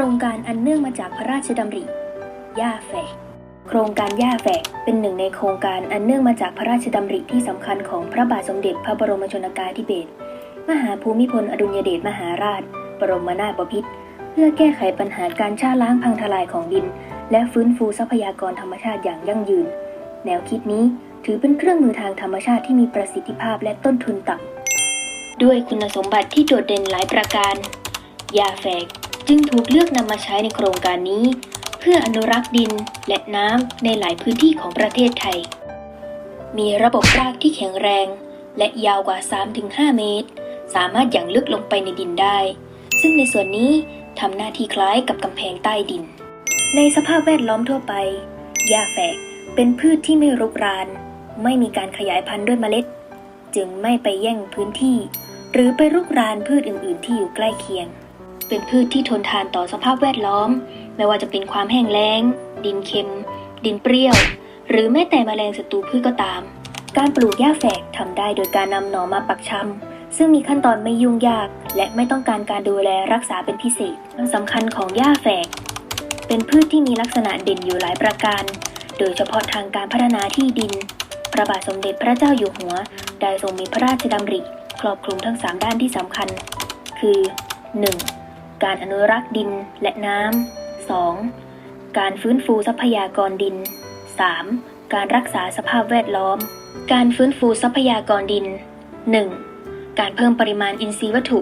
ครงการอันเนื่องมาจากพระราชดำริหญ้าแฝก โครงการหญ้าแฝกเป็นหนึ่งในโครงการอันเนื่องมาจากพระราชดำริที่สำคัญของพระบาทสมเด็จพระบรมชนกาธิเบศร มหาภูมิพลอดุลยเดชมหาราช บรมนาถบพิตร เพื่อแก้ไขปัญหาการชาล้างพังทลายของดิน และฟื้นฟูทรัพยากรธรรมชาติอย่างยั่งยืน แนวคิดนี้ถือเป็นเครื่องมือทางธรรมชาติที่มีประสิทธิภาพและต้นทุนต่ำด้วยคุณสมบัติที่โดดเด่นหลายประการ ยาแฝก จึงถูกเลือกนำมาใช้ในโครงการนี้ เพื่ออนุรักษ์ดินและน้ำในหลายพื้นที่ของประเทศไทย มีระบบรากที่แข็งแรง และยาวกว่า 3-5 เมตร สามารถอย่างลึกลงไปในดินได้ ซึ่งในส่วนนี้ทำหน้าที่คล้ายกับกำแพงใต้ดิน ในสภาพแวดล้อมทั่วไปหญ้าแฝกเป็นพืชที่ไม่รุกราน ไม่มีการขยายพันธุ์ด้วยเมล็ด จึงไม่ไปแย่งพื้นที่ หรือไปรุกรานพืชอื่น ๆ ที่อยู่ใกล้เคียง เป็นพืชที่ทนทานต่อสภาพแวดล้อม ไม่ว่าจะเป็นความแห้งแล้ง ดินเค็ม ดินเปรี้ยว หรือแม้แต่แมลงศัตรูพืชก็ตาม การปลูกหญ้าแฝกทำได้โดยการนำหน่อมาปักชำซึ่งมีขั้นตอนไม่ยุ่งยาก และไม่ต้องการการดูแลรักษาเป็นพิเศษความสำคัญของหญ้าแฝก เป็นพืชที่มีลักษณะเด่นอยู่หลายประการ โดยเฉพาะทางการพัฒนาที่ดิน พระบาทสมเด็จพระเจ้าอยู่หัว ได้ทรงมีพระราชดำริครอบคลุมทั้ง 3 ด้านที่สำคัญ คือ 1. การอนุรักษ์ดินและน้ำ 2. การฟื้นฟูทรัพยากรดิน 3. การรักษาสภาพแวดล้อม การฟื้นฟูทรัพยากรดิน 1. การเพิ่มปริมาณอินทรีย์วัตถุ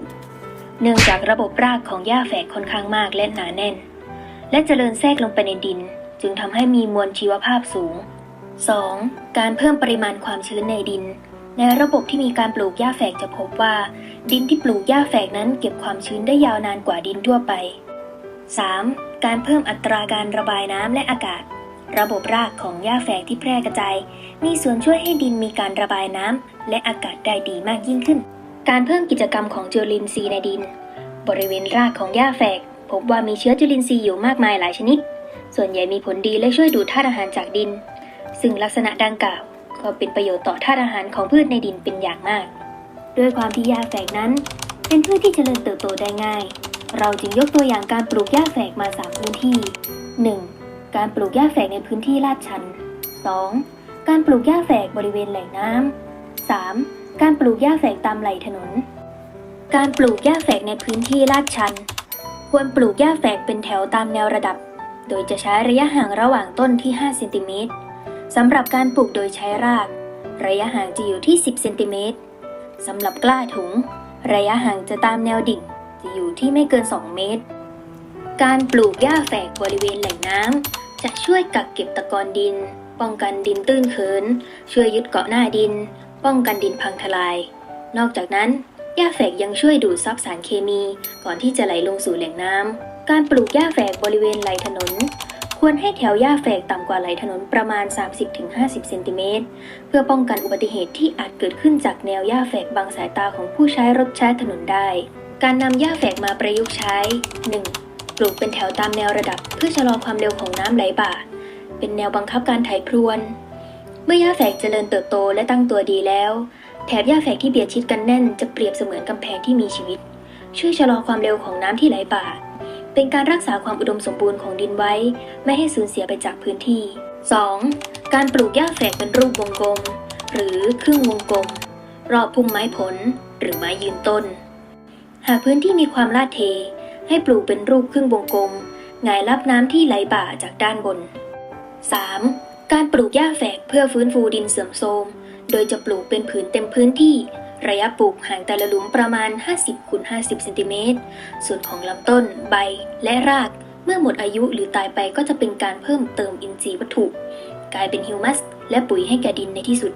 เนื่องจากระบบรากของหญ้าแฝกค่อนข้างมากและหนาแน่น และเจริญแทรกลงไปในดิน จึงทำให้มีมวลชีวภาพสูง 2. การเพิ่มปริมาณความชื้นในดิน ในระบบที่มีการปลูกหญ้าแฝกจะพบว่า ดินที่ปลูกหญ้าแฝกนั้นเก็บความชื้นได้ยาวนานกว่าดินทั่วไป 3. การเพิ่มอัตราการระบายน้ำและอากาศ ระบบรากของหญ้าแฝกที่แพร่กระจาย มีส่วนช่วยให้ดินมีการระบายน้ำและอากาศได้ดีมากยิ่งขึ้น การเพิ่มกิจกรรมของจุลินทรีย์ในดิน บริเวณรากของหญ้าแฝก พบว่ามีเชื้อจุลินทรีย์อยู่มากมายหลายชนิด ส่วนใหญ่มีผลดีและช่วยดูดธาตุอาหารจากดิน ซึ่งลักษณะดังกล่าว ก็เป็นประโยชน์ต่อธาตุอาหารของพืชในดินเป็นอย่างมาก ด้วยความที่หญ้าแฝกนั้น เป็นพืชที่เจริญเติบโตได้ง่าย เราจึงยกตัวอย่างการปลูกหญ้าแฝกมา3พื้นที่ 1. การปลูกหญ้าแฝกในพื้นที่ลาดชัน 2. การปลูกหญ้าแฝกบริเวณแหล่งน้ำ 3. การปลูกหญ้าแฝกตามไหล่ถนน การปลูกหญ้าแฝกในพื้นที่ลาดชัน ควรปลูกหญ้าแฝกเป็นแถวตามแนวระดับ โดยจะใช้ระยะห่างระหว่างต้นที่ 5 เซนติเมตร สำหรับการปลูกโดยใช้ราก ระยะห่างจะอยู่ที่ 10 เซนติเมตรสำหรับกล้าถุง ระยะห่างจะตามแนวดิ่ง จะอยู่ที่ไม่เกิน 2 เมตร การปลูกหญ้าแฝกบริเวณแหล่งน้ำจะช่วยกักเก็บตะกอนดิน ป้องกันดินตื้นเขิน ช่วยยึดเกาะหน้าดิน ป้องกันดินพังทลาย นอกจากนั้นหญ้าแฝกยังช่วยดูดซับสารเคมี ก่อนที่จะไหลลงสู่แหล่งน้ำการปลูกหญ้าแฝกบริเวณไหลถนน ควรให้แถวหญ้าแฝกต่ำกว่าไหลถนนประมาณ 30-50 เซนติเมตร เพื่อป้องกันอุบัติเหตุที่อาจเกิดขึ้นจากแนวหญ้าแฝกบังสายตาของผู้ใช้รถใช้ถนนได้ การนำหญ้าแฝกมาประยุกต์ใช้ 1. ปลูกเป็นแถวตามแนวระดับ เพื่อชะลอความเร็วของน้ำไหลบ่า เป็นแนวบังคับการไถพรวน เมื่อหญ้าแฝกเจริญเติบโตและตั้งตัวดีแล้ว แถบหญ้าแฝกที่เบียดชิดกันแน่น จะเปรียบเสมือนกำแพงที่มีชีวิต ช่วยชะลอความเร็วของน้ำที่ไหลบ่า เป็นการรักษาความอุดมสมบูรณ์ของดินไว้ ไม่ให้สูญเสียไปจากพื้นที่ 2. การปลูกหญ้าแฝกเป็นรูปวงกลม หรือครึ่งวงกลม รอบพุ่มไม้ผลหรือไม้ยืนต้น หากพื้นที่มีความลาดเท ให้ปลูกเป็นรูปครึ่งวงกลมหงายรับน้ำที่ไหลบ่าจากด้านบน 3. การปลูกหญ้าแฝกเพื่อฟื้นฟูดินเสื่อมโทรม โดยจะปลูกเป็นผืนเต็มพื้นที่ ระยะปลูกห่างแต่ละหลุมประมาณ 50คูณ50เซนติเมตร ส่วนของลำต้น ใบ และราก เมื่อหมดอายุหรือตายไปก็จะเป็นการเพิ่มเติมอินทรีย์วัตถุ กลายเป็นฮิวมัส และปุ๋ยให้แก่ดินในที่สุด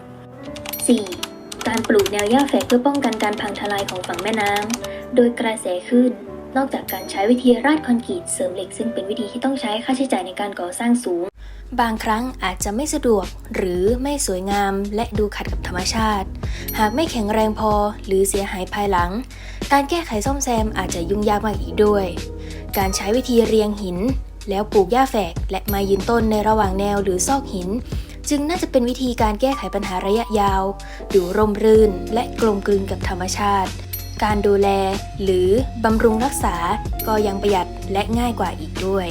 4. การปลูกแนวหญ้าแฝกเพื่อป้องกันการพังทลายของฝั่งแม่น้ำโดยกระแสคลื่นนอกจากการใช้วิธีราดคอนกรีตเสริมเหล็กซึ่งเป็นวิธีที่ต้องใช้ค่าใช้จ่ายในการก่อสร้างสูง บางครั้งอาจจะไม่สะดวกหรือไม่สวยงามและดูขัดกับธรรมชาติ หากไม่แข็งแรงพอหรือเสียหายภายหลัง การแก้ไขซ่อมแซมอาจจะยุ่งยากมากอีกด้วย การใช้วิธีเรียงหิน แล้วปลูกหญ้าแฝกและไม้ยืนต้นในระหว่างแนวหรือซอกหิน จึงน่าจะเป็นวิธีการแก้ไขปัญหาระยะยาวดูร่มรื่น และกลมกลืนกับธรรมชาติ การดูแลหรือบำรุงรักษาก็ยังประหยัดและง่ายกว่าอีกด้วย